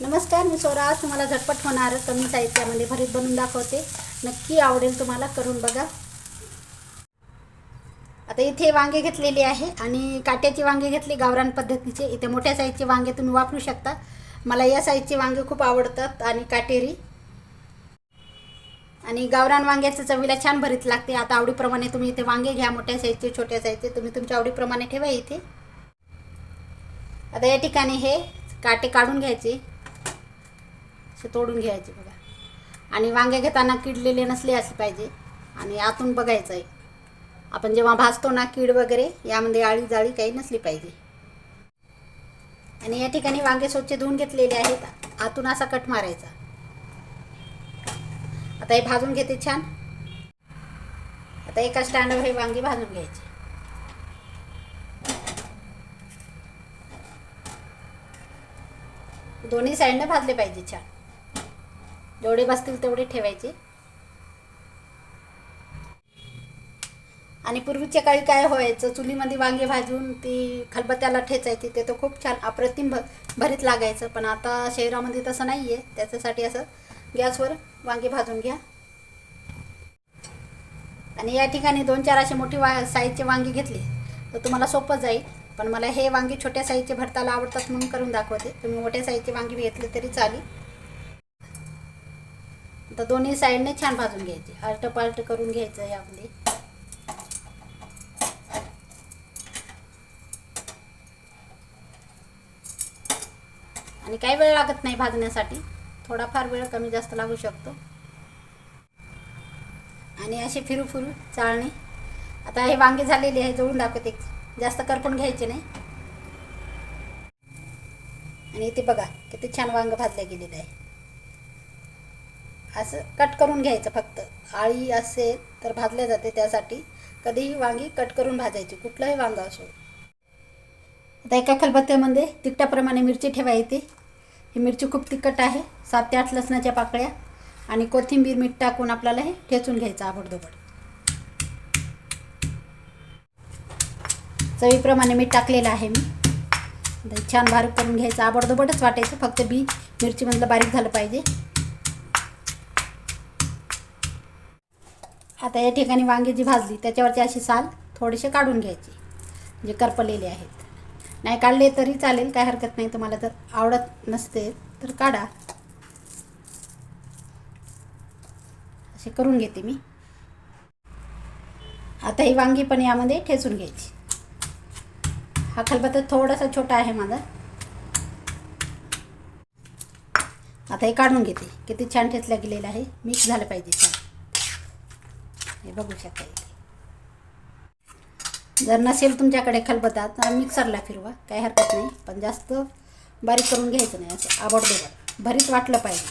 नमस्कार मी स्वराज तुम्हाला झटपट होणार कमी साहित्यामध्ये भरीत बनवून दाखवते. नक्की आवडेल तुम्हाला करून बघा. आता इथे वांगे घेतलेली आहे आणि काट्याची वांगे घेतली गावरान पद्धतीचे. इथे मोठ्या साईजचे वांगे तुम्ही वापरू शकता. मला या साईजचे वांगे खूप आवडतात आणि काटेरी. आणि गावरान वांग्याचं चवीला छान भरीत लागते. आता आवडीप्रमाणे तुम्ही इथे वांगे घ्या मोठ्या साईजचे छोट्या साईजचे. तुम्ही तुमच्या आवडीप्रमाणे ठेवा इथे. आता या ठिकाणी हे काटे काढून घ्यायचे. असे तोडून घ्यायचे बघा. आणि वांगे घेताना किडलेले नसले असले पाहिजे. आणि आतून बघायचं आहे. आपण जेव्हा भाजतो ना कीड वगैरे यामध्ये आळी जाळी काही नसली पाहिजे. आणि या ठिकाणी वांगे स्वच्छ धुवून घेतलेले आहेत. आतून असा कट मारायचा. आता हे भाजून घेते छान. आता एका स्टँडवर हे वांगे भाजून घ्यायचे. दोन्ही साईडनं भाजले पाहिजे छान. जेवढे बसतील तेवढे ठेवायचे. आणि पूर्वीच्या काळी काय व्हायचं चुलीमध्ये वांगे भाजून ती खलबत्त्याला ठेचायची ते तर खूप छान अप्रतिम भ भरीत लागायचं. पण आता शहरामध्ये तसं नाही आहे त्याच्यासाठी असं गॅसवर वांगे भाजून घ्या. आणि या ठिकाणी दोन चार असे मोठी वा साईजचे वांगे घेतले तर तुम्हाला सोपं जाईल. पण मला हे वांगे छोट्या साईजचे भरताला आवडतात म्हणून करून दाखवते. तुम्ही मोठ्या साईजचे वांगे घेतले तरी चालेल. तर दोन्ही साईडने छान भाजून घ्यायचे. आलट पालट करून घ्यायचं यामध्ये आणि काही वेळ लागत नाही भाजण्यासाठी. थोडाफार वेळ कमी जास्त लागू शकतो. आणि असे फिरू फिरू चाळणी. आता हे वांगे झालेले आहे जळून दाखवते. जास्त करपून घ्यायचे नाही. आणि इथे बघा किती छान वांग भाजले गेलेलं आहे. असं कट करून घ्यायचं फक्त. आळी असेल तर भाजल्या जाते त्यासाठी. कधीही वांगी कट करून भाजायची. कुठलंही वांगा असो. आता एका खलबत्त्यामध्ये तिखटाप्रमाणे मिरची ठेवायची ही मिरची खूप तिखट आहे. सात ते आठ लसणाच्या पाकळ्या आणि कोथिंबीर मीठ टाकून आपल्याला हे ठेचून घ्यायचं आबडदोबड चवीप्रमाणे मीठ टाकलेलं आहे मी. छान बारीक करून घ्यायचं. आबडदोबडच वाटायचं. फक्त बी मिरचीमधलं बारीक झालं पाहिजे. आता या ठिकाणी वांगी जी भाजली त्याच्यावरची अशी साल थोडेसे काढून घ्यायची जे करपलेले आहेत. नाही काढले तरी चालेल काय हरकत नाही. तुम्हाला जर आवडत नसते तर काढा. असे करून घेते मी. आता ही वांगी पण यामध्ये ठेचून घ्यायची. हा खलबत्ता थोडासा छोटा आहे माझा. आता हे काढून घेते. किती छान ठेचल्या गेलेलं आहे. मिक्स झालं पाहिजे छान. हे बघू शकता इथे. जर नसेल तुमच्याकडे खलबत्ता तर मिक्सरला फिरवा काही हरकत नाही. पण जास्त बारीक करून घ्यायचं नाही असं आबडदोबड भरीत वाटलं पाहिजे.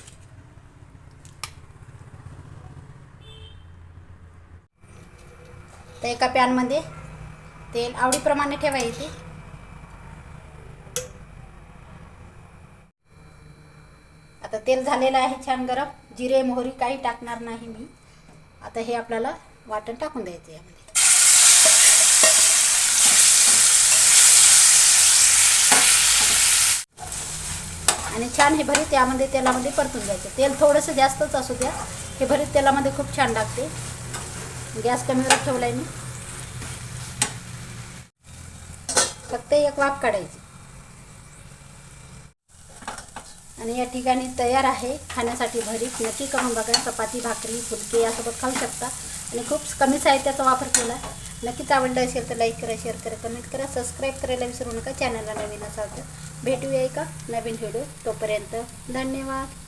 तर एका पॅनमध्ये तेल आवडीप्रमाणे ठेवायचे ते आता तेल झालेलं आहे छान गरम. जिरे मोहरी काही टाकणार नाही मी. आता हे आपल्याला वाटण टाकून द्यायचं यामध्ये आणि छान हे भरीत यामध्ये तेलामध्ये परतून द्यायचं तेल थोडंसं जास्तच असू द्या. हे भरीत तेलामध्ये खूप छान लागते. गॅस कमीवर ठेवला आहे मी. फक्त एक वाफ काढायची. आणि या ठिकाणी तयार आहे खाण्यासाठी भरीत नक्की करून बघा चपाती भाकरी फुलके यासोबत खाऊ शकता. आणि खूप कमी साहित्याचा वापर केला. नक्कीच आवडलं असेल तर लाईक करा शेअर करा कमेंट करा. सबस्क्राईब करायला विसरू नका. चॅनलला नवीन असाल तर भेटूया एका नवीन व्हिडिओ तोपर्यंत. धन्यवाद.